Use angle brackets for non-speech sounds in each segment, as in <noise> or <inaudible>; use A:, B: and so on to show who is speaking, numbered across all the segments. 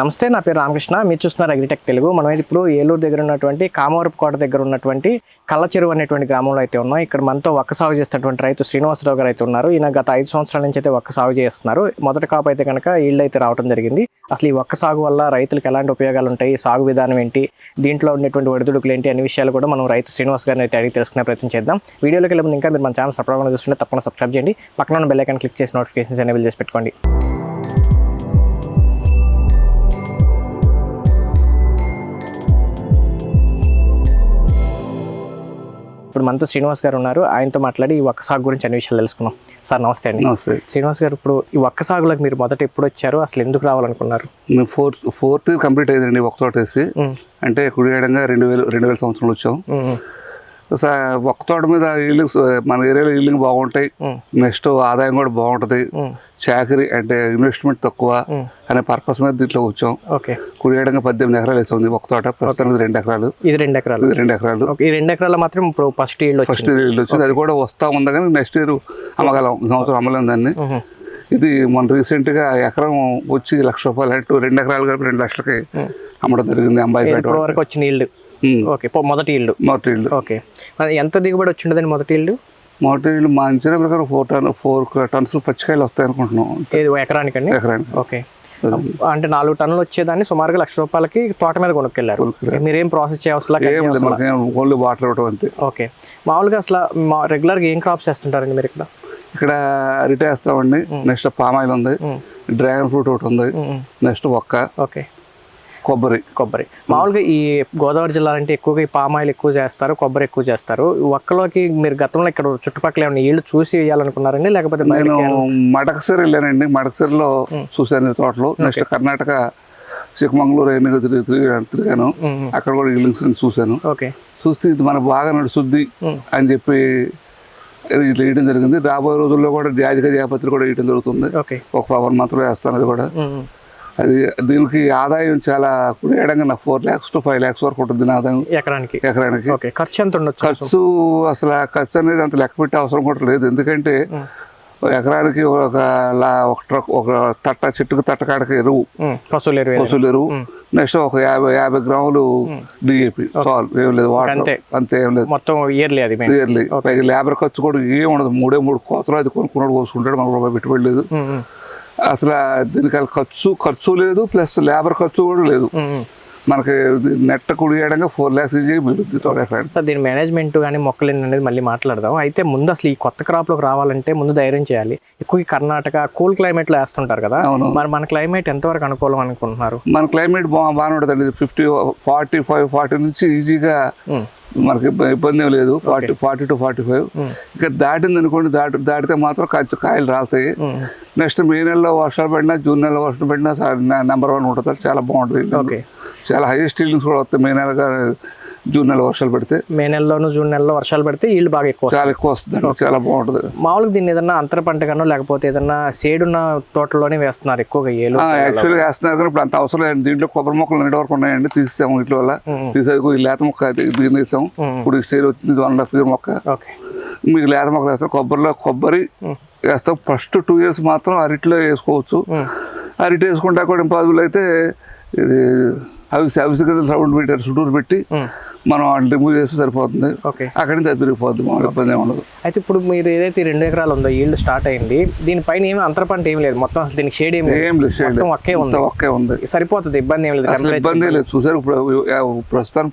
A: నమస్తే నా పేరు రామకృష్ణ. మీరు చూస్తున్నారు అగ్రిటెక్ తెలుగు. మనం అయితే ఇప్పుడు ఏలూరు దగ్గర ఉన్నటువంటి కామవరపు కోట దగ్గర ఉన్నటువంటి కళ్ళ చెరువు అనేటువంటి గ్రామంలో అయితే ఉన్నాం. ఇక్కడ మనతో ఒక్క సాగు చేస్తున్నటువంటి రైతు శ్రీనివాసరావు గారు అయితే ఉన్నారు. ఈయన గత ఐదు సంవత్సరాల నుంచి అయితే ఒక్క సాగు చేస్తున్నారు. మొదటి కాపు అయితే కనుక ఈళ్ళు అయితే రావడం జరిగింది. అసలు ఈ ఒక్క సాగు వల్ల రైతులకు ఎలాంటి ఉపయోగాలు ఉంటాయి? సాగు విధానం ఏంటి? దీంట్లో ఉన్నటువంటి ఒడిదుడుకులు ఏంటి? అనే విషయాలు కూడా మనం రైతు శ్రీనివాస్ గారిని అయితే అడిగి తెలుసుకునే ప్రయత్నం చేద్దాం. వీడియోలోకి వెళ్ళి ఇంకా మీరు మన ఛానల్ సబ్స్క్రైబ్ చూస్తుంటే తప్పకుండా సబ్స్క్రైబ్ చేయండి. పక్కన ఉన్న బెల్ ఐకాన్ క్లిక్ చేసి నోటిఫికేషన్స్ ఎనేబుల్ చేసి పెట్టుకోండి. ఇప్పుడు మనతో శ్రీనివాస్ గారు ఉన్నారు. ఆయనతో మాట్లాడి ఈ ఒక్క సాగు గురించి అన్ని విషయాలు తెలుసుకున్నాం సార్ నమస్తే అండి.
B: నమస్తే.
A: శ్రీనివాస్ గారు ఇప్పుడు ఈ ఒక్క సాగులకు మీరు మొదట ఎప్పుడు వచ్చారు? అసలు ఎందుకు రావాలనుకున్నారు?
B: మేము ఫోర్త్ ఫోర్త్ కంప్లీట్ అయ్యిందండి ఒక తోట వేసి
A: ఉమ్,
B: అంటే కుడియడంగా రెండు వేలు రెండు వేల సంవత్సరంలో వచ్చాం. ఒక్క తోట మీద ఈల్డింగ్స్ మన ఏరియాలో ఈల్డింగ్ బాగుంటాయి. నెక్స్ట్ ఆదాయం కూడా బాగుంటుంది. చాకరీ అంటే ఇన్వెస్ట్మెంట్ తక్కువ. అనే పర్పస్ మీద దీంట్లో వచ్చాం.
A: ఓకే.
B: కుడియడంగా పద్దెనిమిది ఎకరాలు వేస్తుంది ఒక తోట ప్రస్తుతానికి రెండు ఎకరాలు.
A: ఇది రెండు ఎకరాలు.
B: ఇది రెండు ఎకరాలు.
A: ఈ రెండు ఎకరాలు మాత్రం ఇప్పుడు ఫస్ట్ ఈల్డ్
B: ఫస్ట్ ఇయర్ వచ్చింది. అది కూడా వస్తా ఉంది కానీ నెక్స్ట్ ఇయర్ అమ్మగలం సంవత్సరం అమ్మలేం దాన్ని. ఇది మన రీసెంట్గా ఎకరం వచ్చి లక్ష రూపాయలు అంటే రెండు ఎకరాలు కలిపి రెండు లక్షలకి అమ్మడం జరిగింది. అంబాయిపేట
A: వరకు వచ్చిన ఈల్డ్ ఓకే మొదటి ఈల్డ్
B: మొదటి ఇల్లు.
A: ఓకే. ఎంత దిగుబడి వచ్చిండదండి మొదటి ఈల్డ్
B: మొదటి ఇల్లు మా అంచనా ప్రకారం ఫోర్ టన్ ఫోర్ టన్స్ పచ్చికాయలు వస్తాయి అనుకుంటున్నాం.
A: ఏది ఎకరానికండి?
B: ఎకరానికి
A: ఓకే. అంటే నాలుగు టన్నులు వచ్చేదాన్ని సుమారుగా లక్ష రూపాయలకి తోట మీద కొనుక్కెళ్ళారు. మీరేం ప్రాసెస్
B: ఓన్లీ వాటర్ ఇవ్వటం అంతే.
A: ఓకే. మామూలుగా అసలు రెగ్యులర్గా ఏం క్రాప్స్ వేస్తుంటారండి మీరు ఇక్కడ?
B: ఇక్కడ అరిటాక్ వేస్తామండి. నెక్స్ట్ పామాయిల్ ఉంది. డ్రాగన్ ఫ్రూట్ ఒకటి ఉంది. నెక్స్ట్ ఒక్క
A: ఓకే.
B: కొబ్బరి
A: కొబ్బరి. మామూలుగా ఈ గోదావరి జిల్లా అంటే ఎక్కువగా ఈ పామాయిల్ ఎక్కువ చేస్తారు కొబ్బరి ఎక్కువ చేస్తారు. ఒక్కలోకి మీరు గతంలో ఇక్కడ చుట్టుపక్కల ఏమైనా ఇళ్ళు చూసి వేయాలనుకున్నారండి? లేకపోతే
B: నేను మడకసిరి వెళ్ళానండి. మడకసిరిలో చూశాను తోటలు. నెక్స్ట్ కర్ణాటక చిక్కమంగళూరు తిరిగి- తిరిగాను. అక్కడ కూడా ఇల్లింగ్స్ చూశాను.
A: ఓకే.
B: చూస్తే ఇది మనకు బాగా నడుస్తుంది. అని చెప్పి ఇట్లా వేయడం జరిగింది. రాబోయే రోజుల్లో కూడా జాజిక జాపత్రి కూడా వేయడం జరుగుతుంది. ఒక పవర్ మాత్రం వేస్తాను అది కూడా. అది దీనికి ఆదాయం చాలా ఏడంగా నా four lakhs to five lakhs వరకు ఉంటుంది దీని ఆదాయం.
A: ఎకరానికి?
B: ఎకరానికి.
A: ఖర్చు ఎంత ఉండొచ్చు?
B: ఖర్చు అసలు ఖర్చు అనేది అంత లెక్క పెట్టే అవసరం కూడా లేదు. ఎందుకంటే ఎకరానికి ఒక లా ఒక ట్రక్ ఒక తట్ట చెట్టుకు తట్టకాడకి ఎరువు.
A: మ్మ్. పశువులు ఎరువు.
B: పశువుల ఎరువు. నెక్స్ట్ ఒక యాభై యాభై గ్రాములు డిఏపి సాల్ ఏం లేదు వాటర్.
A: అంతే.
B: ఏం లేదు.
A: మొత్తం ఇయర్లీ అది
B: ఇయర్లీ లేబర్ ఖర్చు కూడా ఏం ఉండదు. మూడే మూడు కోతలు అది కొనుక్కున్నాడు కోసుకుంటాడు మనకు రూపాయి పెట్టుబడి లేదు. అసలు దీనికి ఖర్చు ఖర్చు లేదు ప్లస్ లేబర్ ఖర్చు కూడా లేదు. మనకి నెట్ కుడియడంగా ఫోర్ ల్యాక్స్
A: సార్ దీని మేనేజ్మెంట్ కానీ మొక్కలు అనేది మళ్ళీ మాట్లాడదాం. అయితే ముందు అసలు ఈ కొత్త క్రాప్లోకి రావాలంటే ముందు ధైర్యం చేయాలి. ఎక్కువ కర్ణాటక కూల్ క్లైమేట్లో వేస్తుంటారు కదా.
B: అవును.
A: మరి మన క్లైమేట్ ఎంతవరకు అనుకూలం అనుకుంటున్నారు?
B: మన క్లైమేట్ బా బాగానే ఉంటుందండి ఫిఫ్టీ ఫార్టీ ఫైవ్ ఫార్టీ నుంచి ఈజీగా. మనకి ఇబ్బ- ఇబ్బంది లేదు. Forty forty two forty five. ఇంకా దాటింది అనుకోండి దాటి దాటితే మాత్రం కాయ- కాయలు రాలుతాయి. నెక్స్ట్ మే నెలలో వర్షాలు పడినా జూన్ నెలలో వర్షం పడినా నెంబర్ వన్ ఉంటుంది చాలా బాగుంటుంది
A: ఓకే.
B: చాలా హైయెస్ట్ ఈల్డింగ్స్ కూడా వస్తాయి. మే నెల కానీ జూన్ నెల వర్షాలు పడితే.
A: మే నెలలోను జూన్ నెలలో వర్షాలు పడితే ఈల్డ్ బాగా ఎక్కువ.
B: చాలా ఎక్కువ వస్తుంది చాలా బాగుంటుంది.
A: మామూలుగా దీన్ని ఏదన్నా అంతర పంటగానో లేకపోతే ఏదన్నా సేడున్న తోటలోనే వేస్తున్నారు ఎక్కువగా ఏలు.
B: యాక్చువల్గా వేస్తున్నారు కానీ ఇప్పుడు అంత అవసరం లేదు. దీంట్లో కొబ్బరి మొక్కలు నిండి వరకు ఉన్నాయండి. తీసాము వీటి వల్ల. లేత మొక్క దీన్ని వేసాం ఇప్పుడు స్టేజ్ వచ్చింది వన్ అండ్ హాఫ్ ఇయర్ మొక్క.
A: ఓకే.
B: మీకు లేత మొక్కలు వేస్తాం. కొబ్బరిలో కొబ్బరి వేస్తాం. ఫస్ట్ టూ ఇయర్స్ మాత్రం అరటిలో వేసుకోవచ్చు. అరటి వేసుకుంటా కూడా ఇంపాసిబుల్ అయితే ఇది అవిసి అవిసి కింద రౌండ్ పెట్టారు చుట్టూరు పెట్టి మనం రిమూవ్ చేస్తే సరిపోతుంది.
A: ఓకే.
B: అక్కడి నుంచి అది తిరిగిపోద్ది మామూలు ఇబ్బంది ఉండదు.
A: అయితే ఇప్పుడు మీరు ఏదైతే రెండు ఎకరాలు ఉందో ఈల్డ్ స్టార్ట్ అయింది దీనిపైన ఏమి అంతర పంట ఏం లేదు. మొత్తం అసలు దీనికి షేడ్ ఏం లేదు.
B: ఏం లేదు షేడ్
A: ఒకే ఉంది.
B: ఒకే ఉంది.
A: సరిపోతుంది ఇబ్బంది ఏం లేదు.
B: ఇబ్బంది లేదు. చూసారు ఇప్పుడు ప్రస్తుతం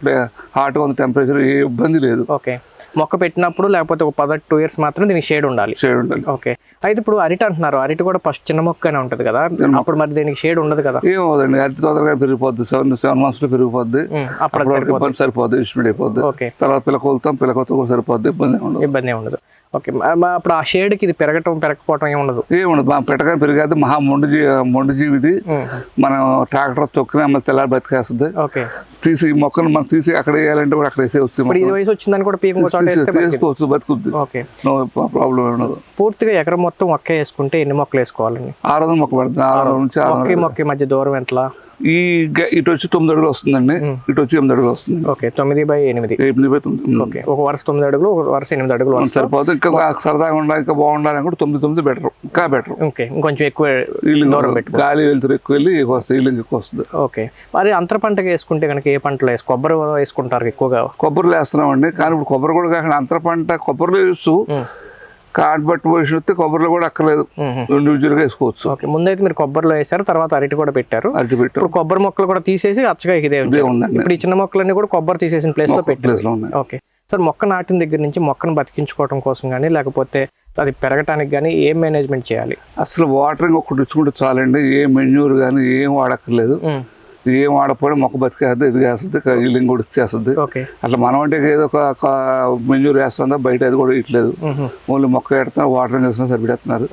B: హాట్గా ఉంది టెంపరేచర్ ఏ ఇబ్బంది లేదు.
A: ఓకే. మొక్క పెట్టినప్పుడు లేకపోతే ఒక పద టూ ఇయర్స్ మాత్రం దీనికి షేడ్ ఉండాలి.
B: షేడ్ ఉండాలి.
A: ఓకే అయితే ఇప్పుడు అరటి అంటున్నారు. అరటి కూడా ఫస్ట్ చిన్న మొక్కనే ఉంటుంది కదా. అప్పుడు మరి దీనికి షేడ్ ఉండదు కదా.
B: ఏమవుదండి అరటి తొందరగా పెరిగిపోద్ది. సెవెన్ సెవెన్ మంత్స్లో పెరిగిపోద్ది.
A: అప్పుడు
B: ఇబ్బంది సరిపోద్ది ఇన్స్టిమేట్ అయిపోద్ది.
A: ఓకే
B: తర్వాత పిల్ల కొలుతాం పిల్ల కొత్త కూడా సరిపోద్ది. ఇబ్బంది
A: ఇబ్బంది ఉండదు. ఓకే. అప్పుడు ఆ షేడ్కి ఇది పెరగటం పెరగకపోవటం ఏమి ఉండదు?
B: ఏముండదు మా పెట్టగానే పెరిగేది మహా మొండు మొండు జీవిది. మనం ట్రాక్టర్ తొక్కిన మళ్ళీ తెల్లారి బతికేస్తుంది.
A: ఓకే.
B: తీసి మొక్కను మనం తీసి అక్కడ వేయాలంటే కూడా అక్కడ వేసే వస్తుంది
A: ఈ వయసు వచ్చిందని కూడా.
B: తీసుకోవచ్చు బతుకుద్ది.
A: ఓకే.
B: నో ప్రాబ్లం ఉండదు.
A: పూర్తిగా ఎకరం మొత్తం ఒక్క వేసుకుంటే ఎన్ని మొక్కలు వేసుకోవాలండి?
B: ఆరు వందల మొక్క పడుతుంది. ఆరు వందల నుంచి
A: మొక్క మొక్క మధ్య దూరం ఎంతలా?
B: ఈ ఇటు వచ్చి తొమ్మిది అడుగులు వస్తుందండి. ఇటు వచ్చి ఎనిమిది అడుగులు వస్తుంది.
A: ఓకే తొమ్మిది బై ఎనిమిది.
B: ఎనిమిది బై తొమ్మిది.
A: ఓకే ఒక వరుస తొమ్మిది అడుగులు ఒక వరుస ఎనిమిది అడుగులు
B: సరిపోతుంది ఇంకా సరదాగా ఉండాలి ఇంకా బాగుండాలి కూడా తొమ్మిది తొమ్మిది బెటర్ ఇంకా బెటర్.
A: ఓకే ఇంకొంచెం ఎక్కువ
B: గాలి వెళ్తురు ఎక్కువ వెళ్ళి ఈలింగ్ ఎక్కువ వస్తుంది.
A: ఓకే మరి అంతర పంటగా వేసుకుంటే కనుక ఏ పంటలు వేసు కొబ్బరి వేసుకుంటారు ఎక్కువగా?
B: కొబ్బరిలో వేస్తున్నామండి కానీ ఇప్పుడు కొబ్బరి కూడా కాకుండా అంతర పంట కొబ్బరిలో వేస్తూ. కాట్ బట్టి పొజిషన్ వస్తే కొబ్బరిలో కూడా అక్కర్లేదు. ఇండివిజువల్గా వేసుకోవచ్చు.
A: ఓకే ముందైతే మీరు కొబ్బరిలో వేశారు తర్వాత అరటి కూడా పెట్టారు.
B: అరటి పెట్టు.
A: ఇప్పుడు కొబ్బరి మొక్కలు కూడా తీసేసి అచ్చగా ఇదే ఇప్పుడు ఈ చిన్న మొక్కలన్నీ కూడా కొబ్బరి తీసేసిన ప్లేస్లో పెట్టారు.
B: ప్లేస్లో ఉన్నాయి.
A: ఓకే. సార్ మొక్క నాటిన దగ్గర నుంచి మొక్కను బతికించుకోవడం కోసం కానీ లేకపోతే అది పెరగటానికి కానీ ఏం మేనేజ్మెంట్ చేయాలి?
B: అసలు వాటరింగ్ ఒకటి ఇచ్చుకుంటే చాలండి. ఏ మెన్యూర్ కానీ ఏం వాడక్కర్లేదు. ఏం వాడకపోయినా మొక్క బతికేస్తుంది ఎదిగేస్తుంది ఈలింగ్ కూడా ఇచ్చేస్తుంది అట్లా మనం అంటే ఏదో ఒక మెన్యూర్ వేస్తుందా బయట అది కూడా ఇట్లేదు. ఓన్లీ మొక్క పెడుతున్నారు వాటరింగ్ వేస్తున్నారు సరిపెడుతున్నారు.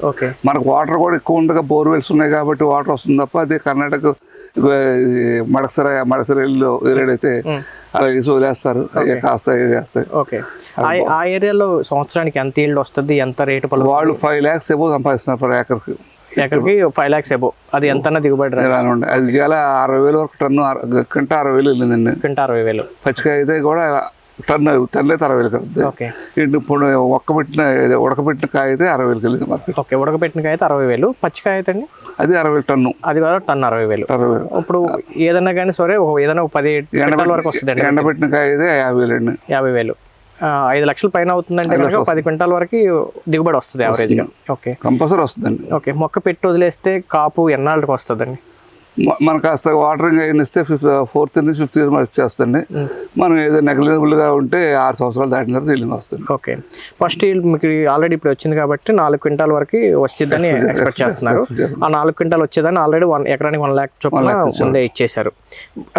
B: మనకు వాటర్ కూడా ఎక్కువ ఉండగా బోర్వెల్స్ ఉన్నాయి కాబట్టి వాటర్ వస్తుంది తప్ప అదే కర్ణాటక ఇగో ఈ మడకసర మడకసర ఇల్లు ఏరియాడైతే
A: ఉమ్.
B: అలా వేసి వదిలేస్తారు. కాస్తాయి వేస్తాయి
A: ఓకే. ఆ- ఏరియాలో సంవత్సరానికి ఎంత ఈల్డ్ వస్తుంది ఎంత రేటు
B: వాళ్ళు ఫైవ్ ల్యాక్స్ ఏమో సంపాదిస్తున్నారు పర్ ఏకర్కి
A: ఎక్కడికి? ఫైవ్ లాక్స్ ఎబో అది ఎంత దిగుబడి
B: అది గేల అరవై వేలు వరకు టన్ను గంట అరవై వేలు వెళ్ళిందండి
A: క్వింటా అరవై వేలు.
B: పచ్చికాయ అయితే కూడా టన్ను టన్ను అయితే అరవై వేలు కలుగుతుంది ఇటు ఇప్పుడు ఒక్కబెట్టిన ఉడకబెట్టిన కాయ అయితే అరవై వేలు కలిగింది మార్కెట్
A: ఓకే ఉడకబెట్టిన కాయ అయితే అరవై వేలు. పచ్చికాయ అయితే అండి?
B: అది అరవై వేలు టన్ను.
A: అది కూడా టన్ అరవై వేలు.
B: అరవై వేలు.
A: ఇప్పుడు ఏదన్నా కానీ సరే ఏదైనా పది క్వింటాల వరకు వస్తుంది అండి
B: ఎండబెట్టిన కాయ అయితే యాభై వేలు అండి
A: యాభై వేలు. ఐదు లక్షల పైన అవుతుందంటే కనుక పది క్వింటాల వరకు దిగుబడి వస్తుంది యావరేజ్గా ఓకే
B: కంపల్సరీ వస్తుందండి.
A: ఓకే మొక్క పెట్టి వదిలేస్తే కాపు ఎన్నాళ్ళకి వస్తుందండి?
B: మ- మనకు కాస్త వాటరింగ్ అయిన ఇస్తే ఫిఫ్ ఫోర్త్ నుంచి ఫిఫ్త్ ఇయర్ మనకి వచ్చేస్తుంది మనం ఏదో నెగ్లిజిబుల్గా ఉంటే ఆరు సంవత్సరాలు దాటిన తర్వాత ఇల్లు వస్తుంది.
A: ఓకే ఫస్ట్ మీకు ఆల్రెడీ ఇప్పుడు వచ్చింది కాబట్టి నాలుగు క్వింటాల్ వరకు వచ్చిందని ఎక్స్పెక్ట్ <laughs> చేస్తున్నారు. ఆ నాలుగు క్వింటాల్ వచ్చేదని ఆల్రెడీ వన్ ఎకరానికి వన్ ల్యాక్ చొప్పున ముందే ఇచ్చేశారు.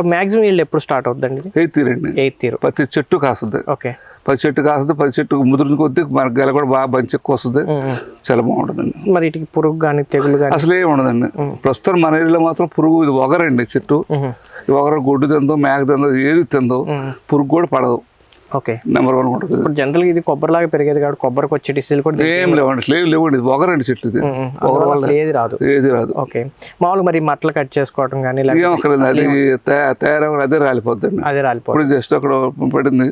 A: మాక్సిమం వీళ్ళు ఎప్పుడు స్టార్ట్ అవుతుందండి
B: ఎయిత్ ఇయర్ అండి.
A: ఎయిత్ ఇయర్
B: ప్రతి చెట్టు కాస్తుంది.
A: ఓకే
B: పది చెట్టు కాస్తుంది పది చెట్టు ముదిరిన కొద్దీ మన గెల కూడా బాగా బంచి ఎక్కువ వస్తుంది. చాలా బాగుంటుందండి.
A: మరి పురుగు కానీ తెగులు కానీ
B: అసలు ఉండదండి. ప్రస్తుతం మన ఏరియాలో మాత్రం పురుగు ఇది ఒగరండి చెట్టు. ఈ ఒగర గొడ్డు తిందో మేక తిందో ఏది తిందో పురుగు కూడా పడదు.
A: ఓకే.
B: నెంబర్ వన్ ఉంటుంది
A: ఇప్పుడు జనరల్గా ఇది కొబ్బరిలాగా పెరిగేది కాబట్టి కొబ్బరికి వచ్చే డిసీజులు కూడా
B: ఏం లేవండి లేవు లేవండి ఇది ఒగరండి చెట్టు ఇది.
A: ఏది రాదు.
B: ఏది రాదు.
A: ఓకే. మామూలుగా మరి మట్టలు కట్ చేసుకోవడం కానీ
B: ఏం అక్కర్లేదు అది తయా- తయారవ్వడం అదే రాలిపోద్దండి
A: అదే రాలిపోతుంది
B: ఇప్పుడు జస్ట్ అక్కడ పడింది.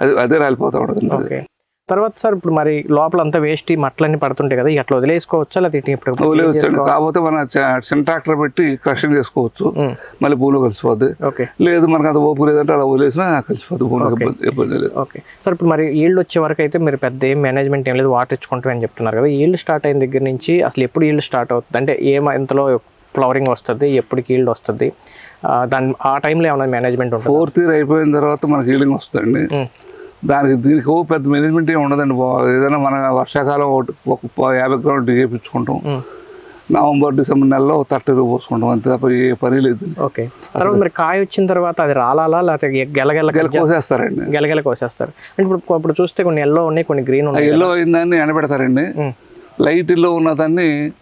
B: అది అదే రాలిపోతా ఉంటుంది
A: తర్వాత సార్ ఇప్పుడు మరి లోపల అంతా వేస్ట్ ఈ మట్టలన్నీ పడుతుంటాయి కదా అట్లా వదిలేసుకోవచ్చా?
B: వదిలేయొచ్చండి కాకపోతే మన చిన్న ట్రాక్టర్ పెట్టి క్రషింగ్ చేసుకోవచ్చు. మళ్ళీ భూమిలో కలిసిపోద్ది.
A: ఓకే.
B: లేదు మనకు అంత ఓపు లేదంటే అలా వదిలేసినా కలిసిపోద్ది భూమిలో ఇబ్బంది లేదు.
A: ఓకే. సార్ ఇప్పుడు మరి ఈల్డ్ వచ్చే వరకు అయితే మీరు పెద్ద ఏం మేనేజ్మెంట్ ఏం లేదు వాటర్ ఇచ్చుకుంటాం అని చెప్తున్నారు కదా ఈల్డ్ స్టార్ట్ అయిన దగ్గర నుంచి అసలు ఎప్పుడు ఈల్డ్ స్టార్ట్ అవుతుంది? అంటే ఏ ఇంతలో ఫ్లవరింగ్ వస్తుంది ఎప్పటికి ఈల్డ్ వస్తుంది? ఆ, దాని ఆ టైంలో ఏమైనా మేనేజ్మెంట్ ఉంటుంది?
B: ఫోర్త్ ఇయర్ అయిపోయిన తర్వాత మనకి హీలింగ్ వస్తుందండి. దానికి దీనికి పెద్ద మేనేజ్మెంట్ ఏమి ఉండదండి బా- ఏదైనా మన వర్షాకాలం ఒకటి- ఒక యాభై గ్రౌండ్ చేయించుకుంటాం నవంబర్ డిసెంబర్ నెలలో థర్టీ రూ పోసుకుంటాం. అంతే తప్ప ఏ పని లేదు
A: ఓకే. తర్వాత మరి కాయ వచ్చిన తర్వాత అది రాలాలా? లేకపోతే గెలగెల
B: గెల కోసేస్తారండి.
A: గెలగెల కోసేస్తారు. అంటే ఇప్పుడు ఇప్పుడు చూస్తే కొన్ని ఎల్లో ఉన్నాయి కొన్ని గ్రీన్ ఉన్నాయి
B: ఎల్లో అయిందాన్ని ఎండబెడతారండి. లైట్ ఇల్లో ఉన్నదాన్ని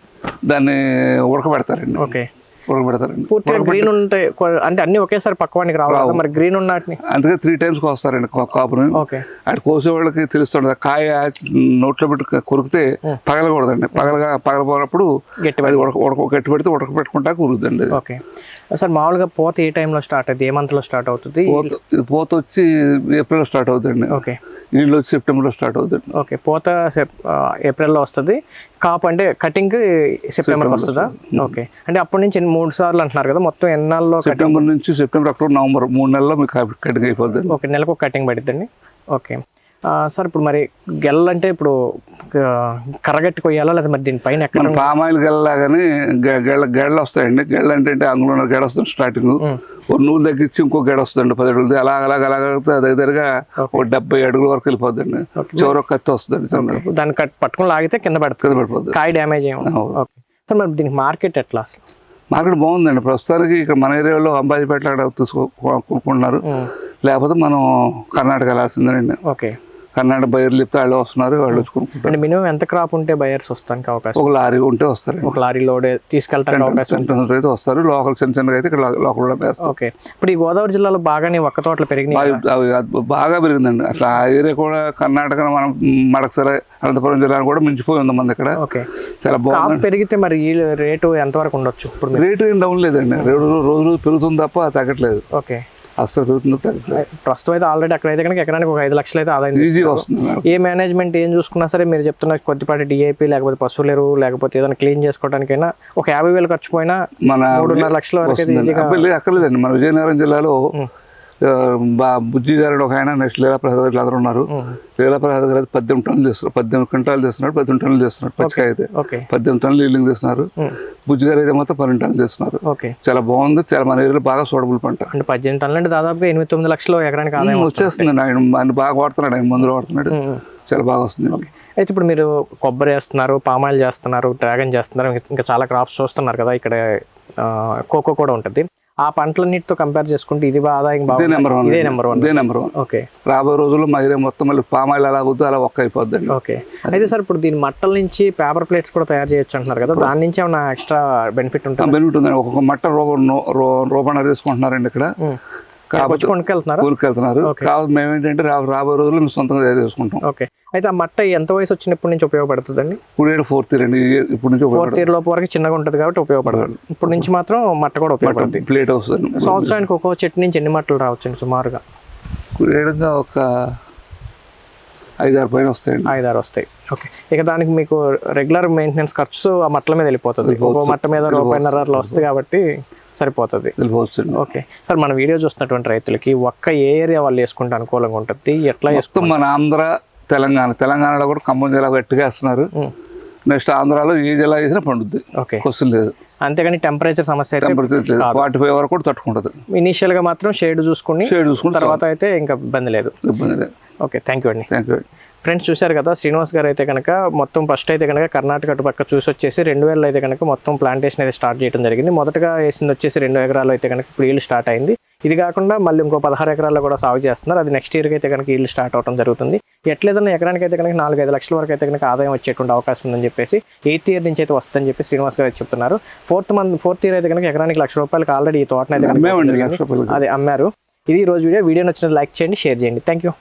B: దాన్ని ఉడకబెడతారండి.
A: ఓకే.
B: ఉడకబెడతారండి
A: పూర్తిగా గ్రీన్ ఉంటాయి కొ- అంటే అన్ని ఒకేసారి పక్కవానికి రావాలి మరి గ్రీన్ ఉన్నటిని
B: అందుకే త్రీ టైమ్స్ కోస్తారండి కాపుని.
A: ఓకే.
B: అటు కోసే వాళ్ళకి తెలుస్తుంది కాయ నోట్లో పెట్టి కొరికితే పగలకూడదండి పగలగా పగలపోయినప్పుడు
A: గట్టి
B: ఉడక ఉడక గట్టి పెడితే ఉడక పెట్టుకుంటా కురుద్దండి
A: ఓకే. సార్ మామూలుగా పోత ఏ టైంలో స్టార్ట్ అవుతుంది ఏ మంత్లో స్టార్ట్ అవుతుంది?
B: పోత వచ్చి ఏప్రిల్లో స్టార్ట్ అవుతుందండి
A: ఓకే.
B: నీళ్ళు వచ్చి సెప్టెంబర్లో స్టార్ట్ అవుతుంది.
A: ఓకే పోత ఏప్రిల్లో వస్తుంది. కాపు అంటే కటింగ్ సెప్టెంబర్కి వస్తుందా? ఓకే అంటే అప్పటి నుంచి మూడు సార్లు అంటున్నారు కదా మొత్తం ఎన్నాళ్ళలో
B: సెప్టెంబర్ నుంచి సెప్టెంబర్ అక్టోబర్ నవంబర్ మూడు నెలల్లో మీకు కటింగ్ అయిపోతుంది
A: ఓకే నెలకు ఒక కటింగ్ పడుతుందండి ఓకే. సార్ ఇప్పుడు మరి గెల్ల అంటే ఇప్పుడు ఆ, కర్రగట్టి కొయ్యాలా? లేదా మరి దీనిపైన ఎక్కడ
B: పామాయిల్ గెల్లలాగానే గె- గెళ్ళ గెళ్ళ వస్తాయండి గెళ్ళ అంటే అందులో గెడ వస్తుంది స్టార్టింగ్. ఒక నూనె తగ్గించి ఇంకో గెడ వస్తుందండి పది అడుగులు అలాగ అలాగ అలాగ దగ్గరగా ఒక డెబ్బై అడుగుల వరకు వెళ్ళిపోద్దండి. చివరి ఒక కత్తి వస్తుంది.
A: దాన్ని కట్ పట్టుకుని లాగితే కింద పడుతుంది.
B: కింద పడిపోద్ది.
A: కాయ డ్యామేజ్ ఏమో. ఓకే. సార్ మరి దీనికి మార్కెట్ ఎట్లా అసలు?
B: మార్కెట్ బాగుందండి. ప్రస్తుతానికి ఇక్కడ మన ఏరియాలో అంబాజీపేట తీసుకో కొనుక్కుంటున్నారు. లేకపోతే మనం కర్ణాటక వెళ్ళాల్సిందేనండి.
A: ఓకే.
B: కర్ణాటక బయర్లు చెప్తే వాళ్ళు వస్తున్నారు వాళ్ళు వచ్చి కొనుక్కుంటారు.
A: అంటే మినిమం ఎంత క్రాప్ ఉంటే బయర్స్ వస్తానికి అవకాశం?
B: ఒక లారీ ఉంటే వస్తారు.
A: ఒక లారీ లోడ్ తీసుకెళ్ళడానికి అవకాశం
B: అయితే వస్తారు లోకల్ చిన్న చిన్నగా అయితే ఇక్కడ లోకల్
A: ఓకే. ఇప్పుడు ఈ గోదావరి జిల్లాలో బాగానే ఒక్క తోటలు పెరిగినాయి
B: బాగా- బాగా పెరిగిందండి. అట్లా ఆ ఏరియా కూడా కర్ణాటక మనం మడకసర అనంతపురం జిల్లా కూడా మించిపోయి ఉంది మన ఇక్కడ.
A: ఓకే.
B: చాలా
A: కాపు పెరిగితే మరి ఈ రేటు ఎంతవరకు ఉండొచ్చు ఇప్పుడు
B: రేటు ఏం డౌన్ లేదండి. రోజు రోజు రోజు పెరుగుతుంది తప్ప తగ్గట్లేదు.
A: ఓకే.
B: తగ్గట్లేదు
A: ప్రస్తుతం అయితే ఆల్రెడీ అక్కడైతే కనుక ఎకరానికి ఒక ఐదు లక్షలు అయితే ఆదాయం
B: ఈజీగా వస్తుంది.
A: ఏ మేనేజ్మెంట్ ఏం చూసుకున్నా సరే మీరు చెప్తున్న కొద్దిపాటి డిఐపి లేకపోతే పశువుల ఎరువు లేకపోతే ఏదైనా క్లీన్ చేసుకోవడానికైనా ఒక యాభై వేలు ఖర్చు పోయినా
B: మన
A: మూడున్నర లక్షల వరకు
B: అక్కర్లేదండి. మన విజయనగరం జిల్లాలో బా బుజ్జి గారు ఒక ఆయన నెక్స్ట్ లీలా ప్రసాద్ గారు అందరూ ఉన్నారు. లీలా ప్రసాద్ గారు అయితే పద్దెనిమిది టన్నులు చేస్తున్నారు పద్దెనిమిది క్వింటాలు చేస్తున్నారు పద్దెనిమిది టన్నులు చేస్తున్నారు పచ్చికాయ అయితే
A: ఓకే.
B: పద్దెనిమిది టన్నులు ఈల్డింగ్ చేస్తున్నారు. బుజ్జి గారు అయితే మొత్తం పన్నెండు టన్నులు చేస్తున్నారు.
A: ఓకే.
B: చాలా బాగుంది చాలా మన ఏరియాలో బాగా సూటబుల్ పంట.
A: అంటే పద్దెనిమిది టన్నులు అంటే దాదాపుగా ఎనిమిది తొమ్మిది లక్షలు ఎకరానికి ఆదాయం
B: వచ్చేస్తుంది. ఆయన ఆయన బాగా వాడుతున్నాడు ఆయన మందులు వాడుతున్నాడు. చాలా బాగా వస్తుంది
A: అయితే ఇప్పుడు మీరు కొబ్బరి వేస్తున్నారు పామాయిల్ చేస్తున్నారు డ్రాగన్ చేస్తున్నారు ఇంకా- చాలా క్రాప్స్ చూస్తున్నారు కదా ఇక్కడ కోకో కూడా ఉంటుంది. ఆ పంటలన్నిటితో కంపేర్ చేసుకుంటే ఇది ఆదాయం
B: ఇదే నెంబర్ వన్
A: ఇదే నెంబర్ వన్
B: ఇదే నెంబర్ వన్
A: ఓకే.
B: రాబోయే రోజుల్లో మా ఏరియా మొత్తం మళ్ళీ పామాయిల్ అలా అవుతుంది అలా ఒక్క అయిపోద్దండి.
A: ఓకే. అయితే సార్ ఇప్పుడు దీని మట్టల నుంచి పేపర్ ప్లేట్స్ కూడా తయారు చేయొచ్చు అంటున్నారు కదా దాని నుంచి ఏమైనా ఎక్స్ట్రా బెనిఫిట్ ఉంటుంది?
B: బెనిఫిట్ ఉందండి. ఒక్కొక్క మట్ట రూప రూపణ తీసుకుంటున్నారండి ఇక్కడ.
A: వచ్చి కొనుక్కెళ్తున్నారా.
B: కాబట్టి మేము ఏంటంటే రాబోయే రోజుల్లో మేము సొంతంగా తయారు చేసుకుంటాం.
A: ఓకే. అయితే ఆ మట్ట ఎంత వయసు వచ్చినప్పటి నుంచి ఉపయోగపడుతుందండి?
B: ఇప్పుడు ఫోర్త్ ఇయర్ అండి. ఇప్పుడు నుంచి
A: ఫోర్త్ ఇయర్ లోపు వరకు చిన్నగా ఉంటుంది కాబట్టి ఉపయోగపడుతుంది. ఇప్పుడు నుంచి మాత్రం మట్ట కూడా ఉపయోగపడుతుంది.
B: ప్లేట్ వస్తుంది.
A: సంవత్సరానికి ఒక్కో చెట్టు నుంచి ఎన్ని మట్టలు రావచ్చు సుమారుగా?
B: ఏడంగా ఒక ఐదారు పైన వస్తాయండి.
A: ఐదారు వస్తాయి. ఓకే. ఇక దానికి మీకు రెగ్యులర్ మెయింటెనెన్స్ ఖర్చు ఆ మట్టల మీద వెళ్ళిపోతుంది. మట్ట మీద రూపాయిన్నర అట్లా వస్తుంది కాబట్టి సరిపోతుంది.
B: వెళ్ళిపోవచ్చండి
A: ఓకే. సార్ మన వీడియో చూస్తున్నటువంటి రైతులకి ఒక్క ఏ ఏరియా వాళ్ళు వేసుకుంటే అనుకూలంగా ఉంటుంది? ఎట్లా వేసుకుంటే
B: మన ఆంధ్ర తెలంగాణ. తెలంగాణలో కూడా ఖమ్మం జిల్లా గట్టిగా వేస్తున్నారు. నెక్స్ట్ ఆంధ్రాలో ఏ జిల్లా వేసినా పండుద్ది.
A: ఓకే.
B: క్వశ్చన్ లేదు.
A: అంతేగాని టెంపరేచర్ సమస్య
B: ఫార్టీ ఫైవ్ వరకు కూడా తట్టుకుంటుంది.
A: ఇనీషియల్గా మాత్రం షేడ్ చూసుకుని
B: షేడ్ చూసుకుంటే
A: తర్వాత అయితే ఇంకా ఇబ్బంది లేదు.
B: ఇబ్బంది లేదు.
A: ఓకే. థ్యాంక్ యూ అండి.
B: థ్యాంక్ యూ
A: ఫ్రెండ్స్ చూశారు కదా శ్రీనివాస్ గారు అయితే కనుక మొత్తం ఫస్ట్ అయితే కనుక కర్ణాటక అటుపక్క చూసి వచ్చేసి రెండు వేలలో అయితే కనుక మొత్తం ప్లాంటేషన్ అయితే స్టార్ట్ చేయడం జరిగింది. మొదటగా వేసింది వచ్చేసి రెండు ఎకరాలు అయితే కనుక ఇప్పుడు ఈల్డ్ స్టార్ట్ అయింది. ఇది కాకుండా మళ్ళీ ఇంకో పదహారు ఎకరాల్లో కూడా సాగు చేస్తున్నారు. అది నెక్స్ట్ ఇయర్కి అయితే కనుక ఈల్డ్ స్టార్ట్ అవడం జరుగుతుంది. ఎట్లేదన్నా ఎకరానికి అయితే కనుక నాలుగు ఐదు లక్షల వరకు అయితే కనుక ఆదాయం వచ్చేటువంటి అవకాశం ఉందని చెప్పేసి ఎయిత్ ఇయర్ నుంచి అయితే వస్తుందని చెప్పి శ్రీనివాస్ గారు చెప్తున్నారు. ఫోర్త్ మంత్ ఫోర్త్ ఇయర్ అయితే కనుక ఎకరానికి లక్ష రూపాయలకి ఆల్రెడీ ఈ తోటనైతే కనుక అదే అమ్మారు. ఇది రోజు వీడియో. వీడియో నచ్చినది లైక్ చేయండి షేర్ చేయండి. Thank you